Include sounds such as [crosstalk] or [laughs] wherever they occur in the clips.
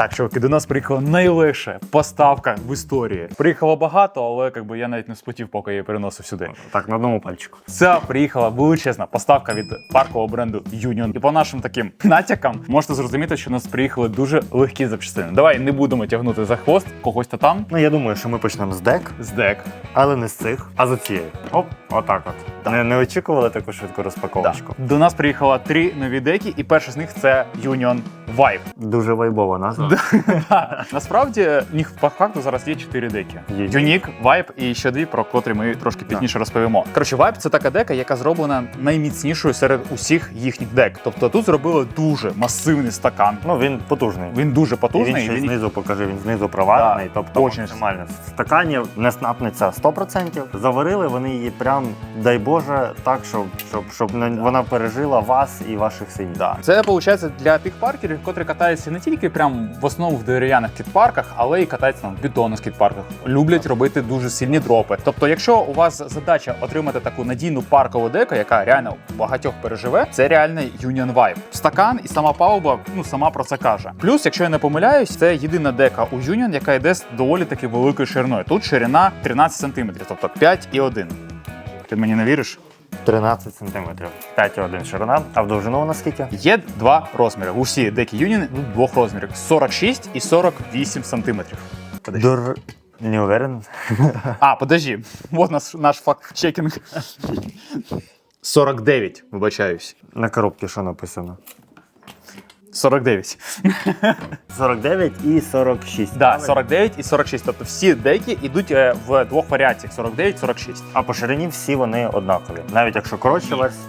Так, чуваки, до нас приїхала найлегша поставка в історії. Приїхало багато, але якби я навіть не сплатив, поки я переносив сюди. Так, на одному пальчику. Це приїхала величезна поставка від паркового бренду Union. І по нашим таким [laughs] натякам можете зрозуміти, що у нас приїхали дуже легкі запчастини. Давай не будемо тягнути за хвост когось то там Ну, я думаю, що ми почнемо з дек, з дек. але не з цих, а з цієї. Оп, отак от. Не, не очікували таку швидку розпаковочку. До нас приїхало три нові деки, і перший з них це Union Vibe. Дуже вайбова назва. [laughs] Насправді їх по факту зараз є чотири деки: Є. Unique, і ще дві, про котрі ми трошки пізніше розповімо. Коротше, Vibe — це така дека, яка зроблена найміцнішою серед усіх їхніх дек. Тобто тут зробили дуже масивний стакан. Ну, він потужний. Він дуже І він ще знизу покажи, він знизу проварений, Да, тобто максимально. В стакані не снапнеться 100%. Заварили вони її прям, дай Боже, так, щоб, щоб, щоб вона пережила вас і ваших синів. Да. Це виходить для тих паркерів, котрі катаються не тільки прям в основному в дерев'яних кітпарках, але й катаються в бетонних скейт-парках. Люблять робити дуже сильні дропи. Тобто, якщо у вас задача отримати таку надійну паркову деку, яка реально багатьох переживе, це реальний Union Vibe. Стакан і сама палуба, ну сама про це каже. Плюс, якщо я не помиляюсь, це єдина дека у Union, яка йде з доволі таки великою шириною. Тут ширина 13 см, тобто 5,1. Ти мені не віриш? 13 см, 5,1 ширина, а в довжину нас скільки? Є два розміри. Усі декі юніни ну, двох розмірів: 46 і 48 см. Подожди. Дор... Не уверен. А, подожди, вот наш, наш факт-чекінг. [laughs] 49, вибачаюсь. На коробці що написано? 49. 49 [laughs] і 46. Да, правильно? 49 і 46. Тобто всі деякі йдуть е, в двох варіаціях: 49-46. А по ширині всі вони однакові. Навіть якщо коротше версія,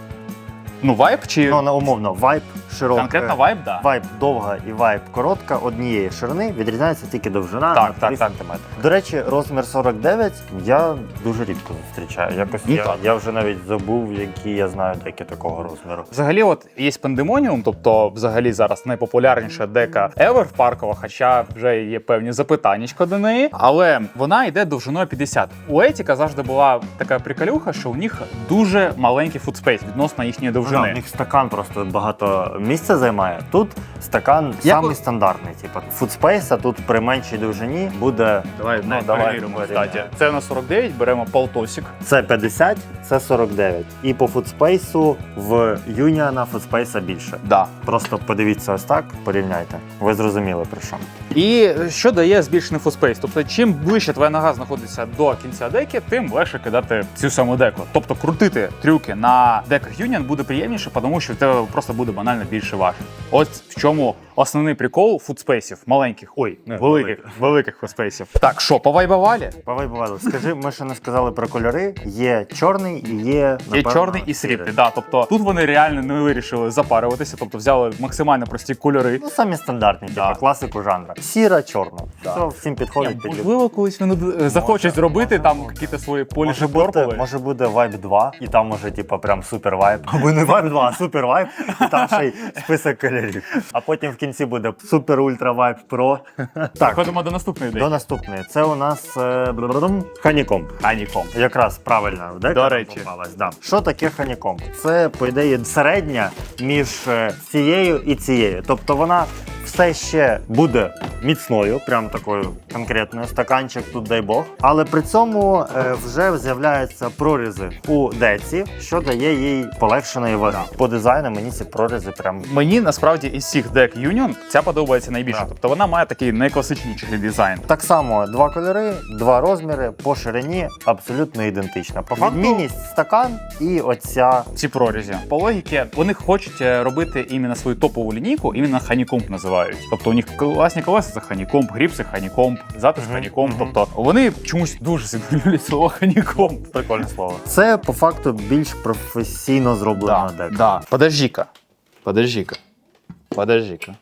Ну, вайп чи ну на умовно, вайп широка. конкретно вайп, да. Вайп довга і вайп коротка однієї ширини відрізняється тільки довжина Так, на так, 3 так. см. До речі, розмір 49 я дуже рідко зустрічаю. Якось Ну, я, так. я вже навіть забув, які я знаю деякі такого розміру. Взагалі, от є пандемоніум, тобто взагалі зараз найпопулярніша дека Ever в паркова, хоча вже є певні запитаннячка до неї. Але вона йде довжиною 50. У Етіка завжди була така приколюха, що у них дуже маленький футспейс відносно їхньої довжини. Да, у них стакан просто багато місця займає. Тут стакан Як самий ви- стандартний. Типу фудспейса тут при меншій довжині буде. Давай, ну, давай перевіримо. Кстати. Це на 49, беремо полтосик. Це 50, це 49. І по фудспейсу в Юніана фудспейса більше. Да. Просто подивіться ось так, порівняйте. Ви зрозуміли про що. І що дає збільшений футспейс? Тобто, чим ближче твоя нога знаходиться до кінця деки, тим легше кидати цю саму деку. Тобто крутити трюки на деках Union буде приємніше, тому що в тебе просто буде банально більше важити. От в чому основний прикол футспейсів, маленьких, ой, Не, великих, великих футспейсів. Так, що, повайбавалі? Павай Бувайло, скажи, ми ще не сказали про кольори. Є чорний і є. Є чорний і срібний. Да, тобто тут вони реально не вирішили запарюватися, тобто взяли максимально прості кольори. Ну, самі стандартні, Да. типу класику жанра. Сіра, чорна. Да. Все, всім підходить. Ні, під можливо, колись вони е, захочуть зробити може там якісь свої Може поліші буде, може буде Vibe 2, і там може, типу, прям супер вайб. Або не Vibe 2, а супер вайб, і там ще й список кольорів. [laughs] А потім в кінці буде супер ультра вайп про. [laughs] Так, Переходимо до наступної до наступної. Це у нас е, ханіком. Аніком. Якраз правильно де До речі. попалась. Да. Що таке ханіком? Це, по ідеї, середня між е, цією і цією. Тобто вона все ще буде міцною, прям такою конкретною. Стаканчик тут дай Бог. Але при цьому е, вже з'являються прорізи у деці, що дає їй полегшеної ваги. По дизайну мені ці прорізи прям Мені насправді із всіх дек Union ця подобається найбільше. Так. Тобто вона має такий найкласичніший дизайн. Так само два кольори, два розміри по ширині абсолютно ідентична. По факту- Відмінність стакан і оця Ці прорізі. По логіки, вони хочуть е, робити іменно свою топову лінійку, іменно ханікомп називають. Тобто у них класні колеса це ханікомп, гріпси ханікомп, затиш ханікомп. Тобто вони чомусь дуже сильно [laughs] люблять слово ханікомп. Прикольне слово. Це по факту більш професійно зроблена дека. да. Подожди-ка. Подожди-ка. Подожди-ка.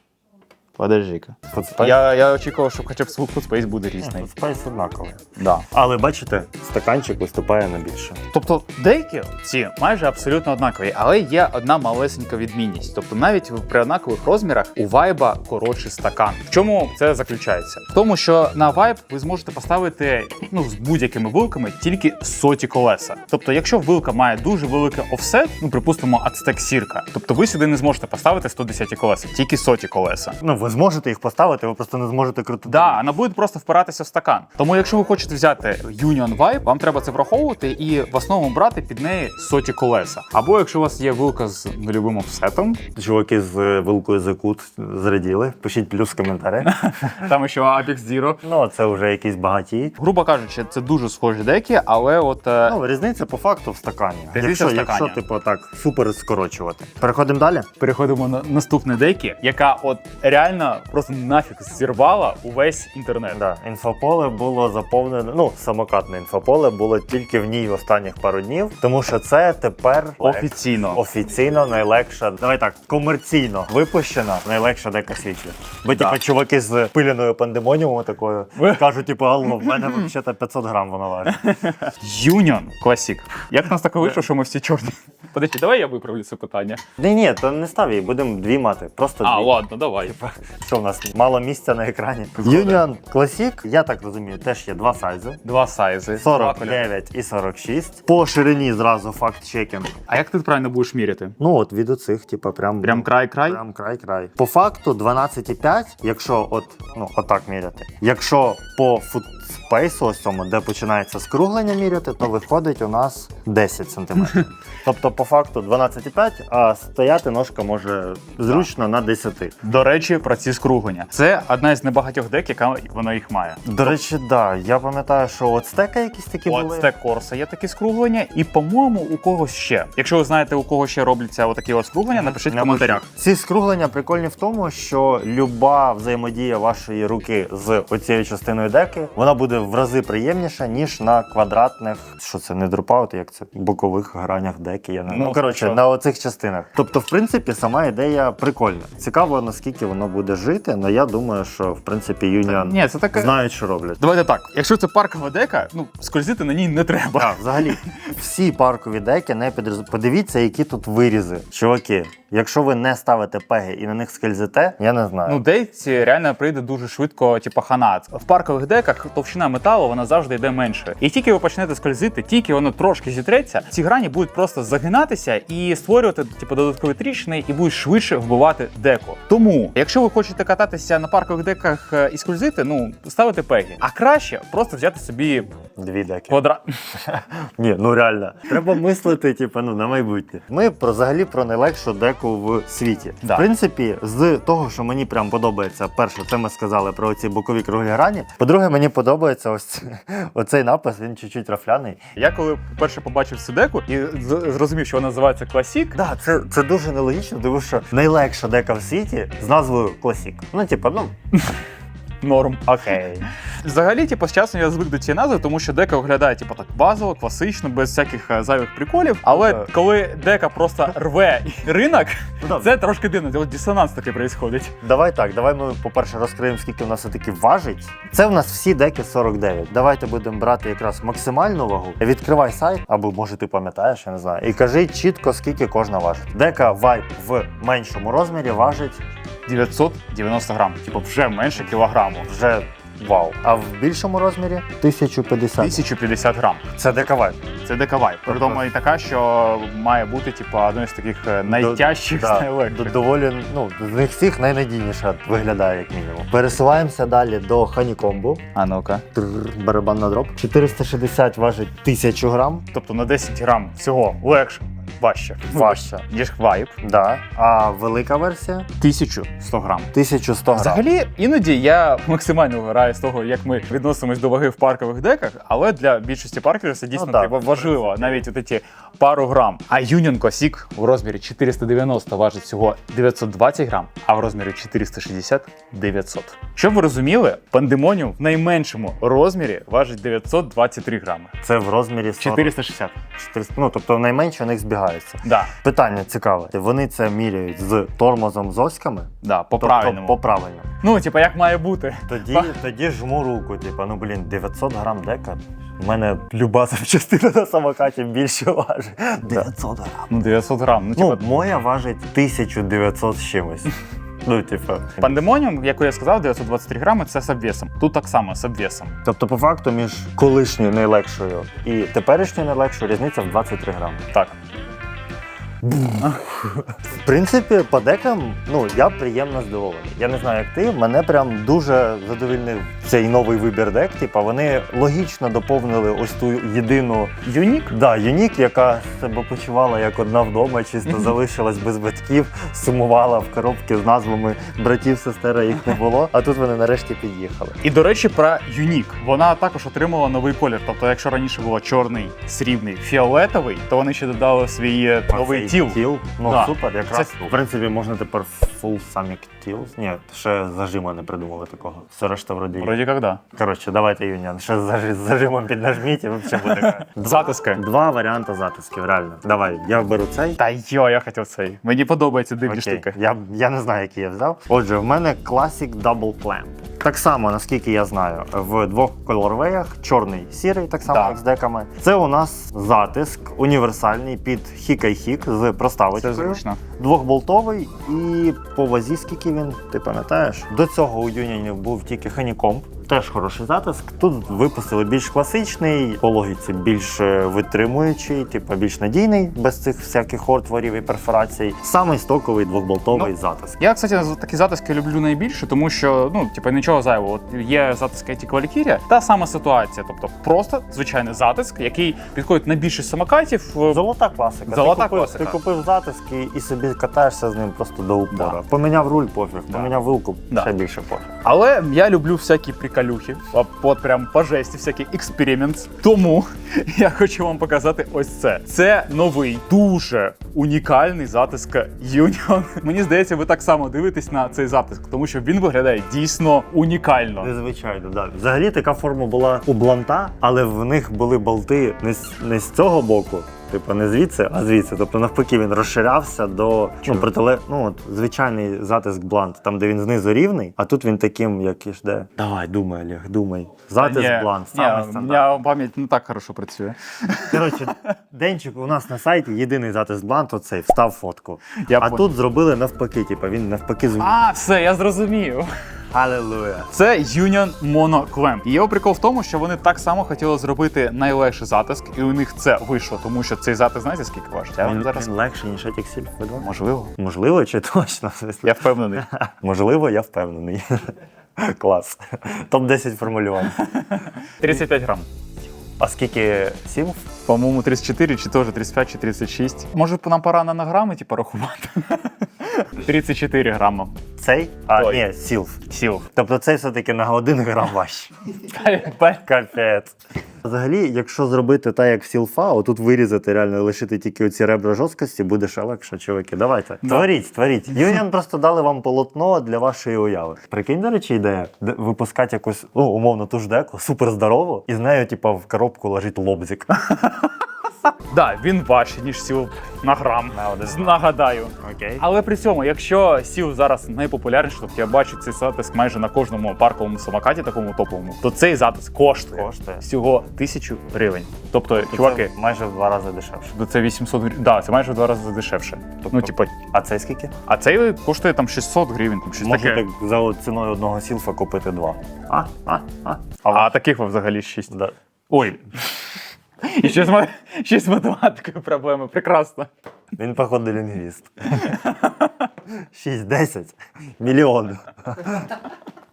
Подожди-ка. Я, я очікував, що хоча б футспейс буде різний. Фудспейс однаковий. Да. Але бачите, стаканчик виступає на більше. Тобто деякі ці майже абсолютно однакові, але є одна малесенька відмінність. Тобто навіть при однакових розмірах у вайба коротший стакан. В чому це заключається? В тому, що на вайб ви зможете поставити ну з будь-якими вилками тільки соті колеса. Тобто, якщо вилка має дуже великий офсет, ну припустимо, ацтек сірка, тобто ви сюди не зможете поставити 110 колеса, тільки соті колеса. Ну, ви зможете їх поставити, ви просто не зможете крутити. Да, вона буде просто впиратися в стакан. Тому, якщо ви хочете взяти Union Vibe, вам треба це враховувати і в основному брати під неї соті колеса. Або якщо у вас є вилка з нульовим офсетом, Чуваки з е, вилкою за кут зраділи. Пишіть плюс в коментарі. [laughs] там ще Apex Zero. ну, це вже якісь багаті. Грубо кажучи, це дуже схожі деки, але от е, Ну, різниця по факту в стакані. Різниця Якщо, в стакані. якщо типу так супер скорочувати. Переходимо далі. переходимо на наступне декі, яка от реально просто нафіг зірвала увесь інтернет. Да, інфополе було заповнено. Ну, самокатне інфополе було тільки в ній останніх пару днів, тому що це тепер Офіційно. офіційно найлегша, давай так, комерційно випущена найлегша дека світі. Бо Да. типу, чуваки з пиленою пандемоніумом такою кажуть, типу, алло, в мене [laughs] взагалі 500 грам вона важить. Union Classic. Як нас таке вийшло, що ми всі чорні? Подожди, давай я виправлю це питання. Ні, ні, то не став її, будемо дві мати. Просто А, дві. ладно, давай. Що в нас мало місця на екрані? Union Classic, я так розумію, теж є два сайзи. Два сайзи. два кольори. 49 і 46. По ширині зразу факт чекінг. А як ти правильно будеш міряти? Ну от від оцих, типу, прям Прям край-край? Прям край-край. По факту 12,5, якщо от, ну, отак міряти. Якщо по футспейсу, ось цьому, де починається скруглення міряти, то виходить у нас 10 см. тобто, по факту 12,5, а стояти ножка може зручно на 10. До речі, про ці скруглення. Це одна із небагатьох дек, яка вона їх має. До речі, да, я пам'ятаю, що от стека якісь такі От були. Стек Корса є такі скруглення, і, по-моєму, у когось ще. Якщо ви знаєте, у кого ще робляться отакі от скруглення, напишіть в коментарях. Ці скруглення прикольні в тому, що люба взаємодія вашої руки з оцією частиною деки, вона буде в рази приємніша, ніж на квадратних, що це не дропаут, як це бокових гранях деки. Я не Ну, ну, коротше, що? на оцих частинах. Тобто, в принципі, сама ідея прикольна. Цікаво, наскільки воно буде жити, але я думаю, що в принципі Union Ні, це таке. знають, що роблять. Давайте так. Якщо це паркова дека, ну скользити на ній не треба. Так, взагалі, всі паркові деки не підроз... Подивіться, які тут вирізи. Чуваки, якщо ви не ставите пеги і на них скользите, я не знаю. Ну, дейці реально прийде дуже швидко, типу, ханат. В паркових деках товщина металу вона завжди йде менше. І тільки ви почнете скользити, тільки воно трошки зітреться, ці грані будуть просто загинатися і створювати типу, додаткові тріщини, і будуть швидше вбивати деко. Тому, якщо ви хочете кататися на паркових деках е, і скользити, ну ставити пеги. А краще просто взяти собі Дві деки. квадрат. [laughs] Ні, ну реально. Треба мислити, типу, ну, на майбутнє. Ми про взагалі про найлегшу деку в світі. Да. В принципі, з того, що мені прям подобається, перше, це ми сказали про ці бокові круглі грані. По-друге, мені подобається ось [laughs] оцей напис, він чуть-чуть рафляний. Я коли перше побачив цю деку і зрозумів, що вона називається Класік. Да, це, це дуже нелогічно, тому що найлегша дека в світі з назвою Класік. Ну, типа, ну норм. окей. Взагалі, типу, з часом я звик до цієї назви, тому що дека виглядає типу, так базово, класично, без всяких е, зайвих приколів. Але Так. коли дека просто рве ринок, Ну, да. це трошки дивно. От дисонанс такий відбувається. Давай так, давай ми, по-перше, розкриємо, скільки в нас все-таки важить. Це в нас всі деки 49. Давайте будемо брати якраз максимальну вагу. Відкривай сайт, або може ти пам'ятаєш, я не знаю, і кажи чітко, скільки кожна важить. Дека Vibe в меншому розмірі важить 990 грам, типу, вже менше кілограму. вже вау. А в більшому розмірі 1050. 1050 грам. Це дека Vibe. Це дека вайп. Притому і така, що має бути типу, одною з таких е, найтяжчих Да, найлегших. доволі, ну, з них всіх найнадійніша виглядає, як мінімум. Пересуваємося далі до Ханікомбу. А ну-ка. Барабан на дроп. 460 важить 1000 грам. Тобто на 10 грам всього легше, важче. Важче. Ніж вайп. Да. А велика версія 1100 грам. 1100 грам. Взагалі, іноді я максимально вираю з того, як ми відносимось до ваги в паркових деках, але для більшості паркерів це дійсно Ну, так. типу, важливо, навіть от ці пару грам. А Union Classic в розмірі 490 важить всього 920 грам, а в розмірі 460 900. Щоб ви розуміли, пандемоніум в найменшому розмірі важить 923 грами. Це в розмірі 40, 460. 400, ну, тобто найменше у них збігаються. Да, Питання цікаве. Вони це міряють з тормозом з оськами? да, по Тобто правильному. по правильному. Ну, типа, як має бути. Тоді, тоді жму руку, типу, ну блін, 900 грам дека. У мене люба [laughs] запчастина на самокаті більше важить. 900 грам. Ну, 900 грам. Ну, Ну, типа, моя важить 1900 з чимось. [laughs] Ну, типу. Пандемоніум, як я сказав, 923 грами це з обвесом. Тут так само з обвесом. Тобто, по факту, між колишньою найлегшою і теперішньою найлегшою різниця в 23 грами. Так. В принципі, по декам, ну я приємно здивований. Я не знаю, як ти. Мене прям дуже задовільнив цей новий вибір дек. Типа вони логічно доповнили ось ту єдину Юнік? да, юнік, яка себе почувала як одна вдома, чисто [laughs] залишилась без батьків, сумувала в коробки з назвами братів, сестер, їх не було. А тут вони нарешті під'їхали. І до речі, про Юнік. Вона також отримала новий колір. Тобто, якщо раніше було чорний, срібний, фіолетовий, то вони ще додали свій новий тіл. тіл. Ну Да. супер, якраз Це- в принципі можна тепер full Samic Teals. Ні, ще зажима не придумали такого. Все решта вроді. Вроді як да. Коротше, давайте Юніан. Ще з зажимом піднажміть і взагалі буде. [laughs] Затиски. Два варіанти затисків, реально. Давай, я беру цей. Та йо, я хотів цей. Мені подобаються дивні штуки. Я, я не знаю, який я взяв. Отже, в мене Classic Double Clamp. Так само, наскільки я знаю, в двох кольорвеях чорний, сірий, так само, як з деками. Це у нас затиск універсальний під хіка й хік з Це проставочкою. зручно. Двохболтовий і по вазі, скільки він, ти пам'ятаєш? До цього у Юнінів був тільки ханікомп. Теж хороший затиск. Тут випустили більш класичний, по логіці більш е, витримуючий, типу більш надійний, без цих всяких отворів і перфорацій. Самий стоковий двохболтовий Ну, затиск. Я, кстати, такі затиски люблю найбільше, тому що ну, типу, нічого зайвого. От є затиск Еті Квалікірія, та сама ситуація. Тобто просто звичайний затиск, який підходить на більшість самокатів. е, Золота класика. Золота ти купив, класика. Ти купив затиск і, і собі катаєшся з ним просто до упора. Да. Поміняв руль пофіг, Да. поміняв вилку, Да. ще більше пофіг. Але я люблю всякі приколюхи, от, прям по жесті, всякі експеримент. Тому [laughs] я хочу вам показати ось це. Це новий, дуже унікальний затиск Union. [laughs] Мені здається, ви так само дивитесь на цей затиск, тому що він виглядає дійсно унікально. Незвичайно, да. Взагалі така форма була у бланта, але в них були болти не з, не з цього боку. Типу не звідси, а звідси. Тобто навпаки він розширявся до ну, протиле... ну, от, звичайний затиск блант, там де він знизу рівний, а тут він таким, як і ж де. Давай, думай, Олег, думай. Затиск Ні, блант, ні, саме у стандарт. мене пам'ять не так хорошо працює. Коротше, денчик у нас на сайті єдиний затиск блант, оцей, встав фотку. Я а пон- тут зробили навпаки, типу, він навпаки звук. А, все, я зрозумів. Алелуя. Це Union Mono Clamp. І його прикол в тому, що вони так само хотіли зробити найлегший затиск, і у них це вийшло, тому що цей затиск, знаєте, скільки важить? Він, зараз він легший, ніж Silk V2? можливо. Можливо, чи точно? Я впевнений. [laughs] Можливо, я впевнений. [laughs] Клас. Топ-10 формулювань. 35 грам. А скільки сів? По-моєму, 34, чи теж 35, чи 36. Може, нам пора на грами, типу, рахувати? [laughs] 34 грама. Цей? А, Той. ні, сілф. Сіл. Тобто цей все-таки на один грам важче. [laughs] Капець. Взагалі, якщо зробити так, як в сілфа, отут вирізати, реально лишити тільки оці ребра жорсткості, буде ще легше, чуваки. Давайте. Да. Творіть, творіть. [laughs] Юніон просто дали вам полотно для вашої уяви. Прикинь, до речі, ідея де- випускати якусь, ну, умовно, ту ж деку, супер здорову, і з нею, типу, в коробку лежить лобзик. Да, він важчий, ніж сіл на грам. Нагадаю. Окей. Але при цьому, якщо сіл зараз найпопулярніший, тобто я бачу цей затиск майже на кожному парковому самокаті, такому топовому, то цей затиск коштує, Коштує. всього тисячу гривень. Тобто, Це чуваки, майже в два рази дешевше. ну, це 800 гривень. Да, це майже в два рази дешевше. Тобто- Ну, типу, А це скільки? а цей коштує там 600 гривень, там щось Можна таке. так за ціною одного сілфа купити два. А, а, а. А, таких взагалі 6. Да. Ой. І ще з, ма- ще з математикою проблеми. Прекрасно. Він, походу, лінгвіст. [laughs] 6-10 мільйон.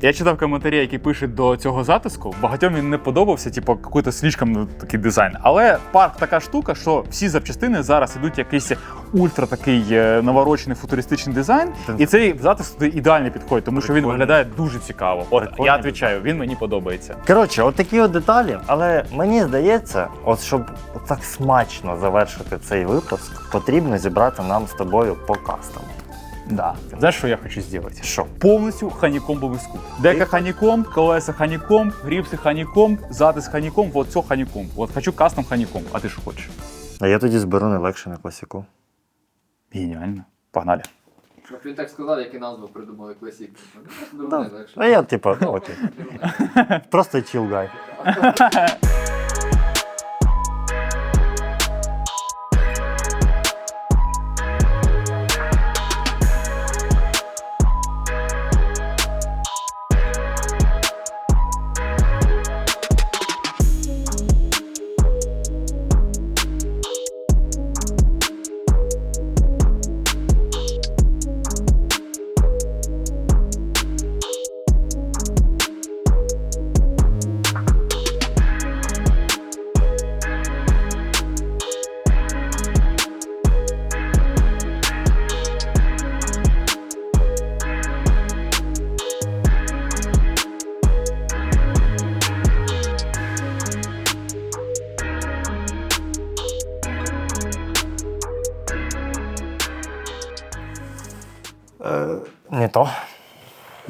Я читав коментарі, які пишуть до цього затиску. Багатьом він не подобався, типу, якийсь слишком ну, такий дизайн. Але парк така штука, що всі запчастини зараз ідуть якийсь ультра такий е, наворочений футуристичний дизайн. І цей затиск туди ідеально підходить, тому що він виглядає дуже цікаво. От Прикольно. я відповідаю, він мені подобається. Коротше, от такі от деталі. Але мені здається, от щоб так смачно завершити цей випуск, потрібно зібрати нам з тобою по кастому. Да. Знаєш, що я хочу зробити? Що? Повністю ханікомбовий скуп. Дека ханікомб, колеса ханікомб, гріпси ханікомб, затис ханікомб, от все ханікомб. От хочу кастом ханікомб. А ти що хочеш? А я тоді зберу не легше на класіку. Геніально. Погнали. Щоб він так сказав, як і назву придумали класік. Ну, Да. А я, типа, ну окей. Просто chill [laughs] guy.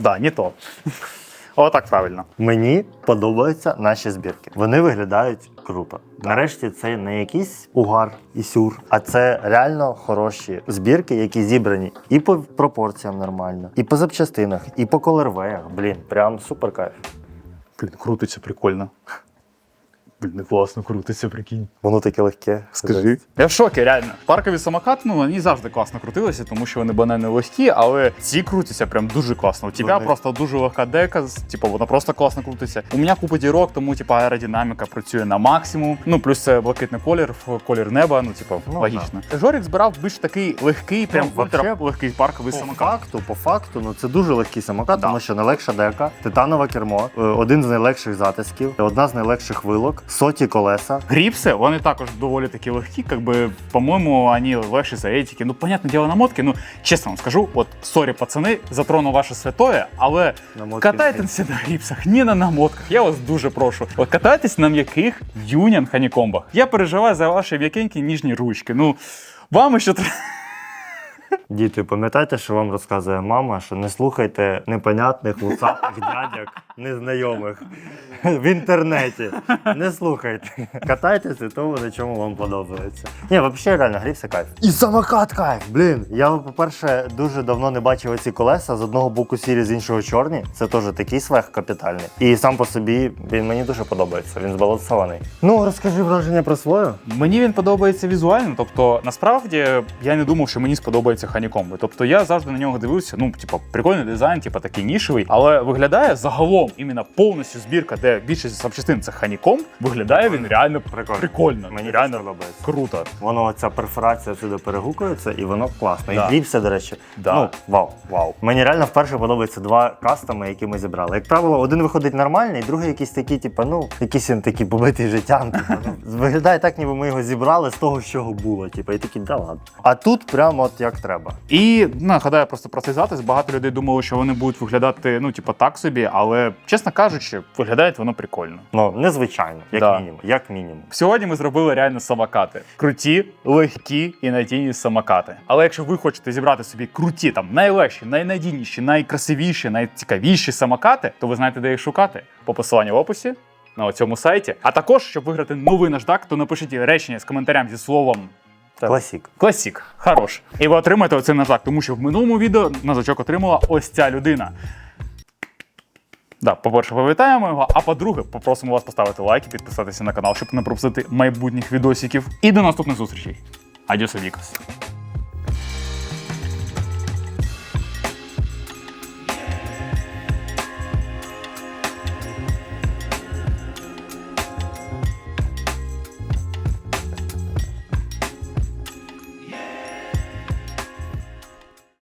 Да, не то. Отак правильно. Мені подобаються наші збірки. Вони виглядають круто. Нарешті це не якийсь угар і сюр, а це реально хороші збірки, які зібрані і по пропорціям нормально, і по запчастинах, і по колервеях. Блін, прям супер кайф. Блін, крутиться прикольно. Блін, класно крутиться, прикинь. Воно таке легке. Скажи. Я в шокі, реально. Паркові самокати, ну вони завжди класно крутилися, тому що вони банально легкі, але ці крутяться прям дуже класно. У тебе Вони- просто дуже легка дека, типу, вона просто класно крутиться. У мене купа дірок, тому типу, аеродинаміка працює на максимум. Ну, плюс це блакитний колір, колір неба, ну, типу, Ну, логічно. Жорік збирав більш такий легкий, прям Ну, ультра вообще, легкий парковий По самокат. факту, по факту, ну це дуже легкий самокат, Да. тому що найлегша дека, титанове кермо, е, один з найлегших затисків, одна з найлегших вилок, соті колеса. Гріпси, вони також доволі такі легкі, как би, по-моєму, вони легші за етики. Ну, понятне діло, намотки, ну, чесно вам скажу, от, сорі, пацани, затрону ваше святое, але Намотки катайтеся на гріпсах, ні на намотках. Я вас дуже прошу. От катайтесь на м'яких юніан ханікомбах. Я переживаю за ваші м'якенькі ніжні ручки. Ну, вам ще треба. Діти, пам'ятайте, що вам розказує мама, що не слухайте непонятних вусатих дядьок незнайомих [laughs] в інтернеті. Не слухайте. Катайтеся тому, на чому вам подобається. Ні, взагалі реально грівся кайф. І самокат кайф! Блін. Я, по-перше, дуже давно не бачив оці колеса. З одного боку сірі, з іншого чорні. Це теж такий свех капітальний. І сам по собі він мені дуже подобається. Він збалансований. Ну, розкажи враження про свою. Мені він подобається візуально. Тобто, насправді я не думав, що мені сподобається ханікомби. Тобто я завжди на нього дивився. Ну, типу, прикольний дизайн, типу, такий нішевий, але виглядає загалом іменно повністю збірка, де більшість запчастин це ханікомб. Виглядає він реально Прикольно. прикольно. Мені реально подобається. круто. Воно ця перфорація сюди перегукується, і воно класно. Да. І гріпся, до речі. Да. Ну, вау, вау. Мені реально вперше подобаються два кастоми, які ми зібрали. Як правило, один виходить нормальний, другий якийсь такий, типу, ну, якийсь він такий побитий життям. Типу, ну, [laughs] виглядає так, ніби ми його зібрали з того, чого було. Типу, і такий, да ладно. А тут прямо от як треба. І нагадаю просто про цей затис. Багато людей думали, що вони будуть виглядати, ну, типу, так собі, але чесно кажучи, виглядає воно прикольно. Ну, незвичайно, як Да. мінімум. Як мінімум. Сьогодні ми зробили реально самокати. Круті, легкі і надійні самокати. Але якщо ви хочете зібрати собі круті, там найлегші, найнадійніші, найкрасивіші, найцікавіші самокати, то ви знаєте, де їх шукати. По посиланню в описі на цьому сайті. А також, щоб виграти новий наждак, то напишіть речення з коментарем зі словом. Класік. Класік, хорош. І ви отримаєте оцей наждак, тому що в минулому відео нажачок отримала ось ця людина. Да, по-перше, повітаємо його, а по-друге, попросимо вас поставити лайк і підписатися на канал, щоб не пропустити майбутніх відосиків. І до наступних зустрічей. Адіос, Вікас.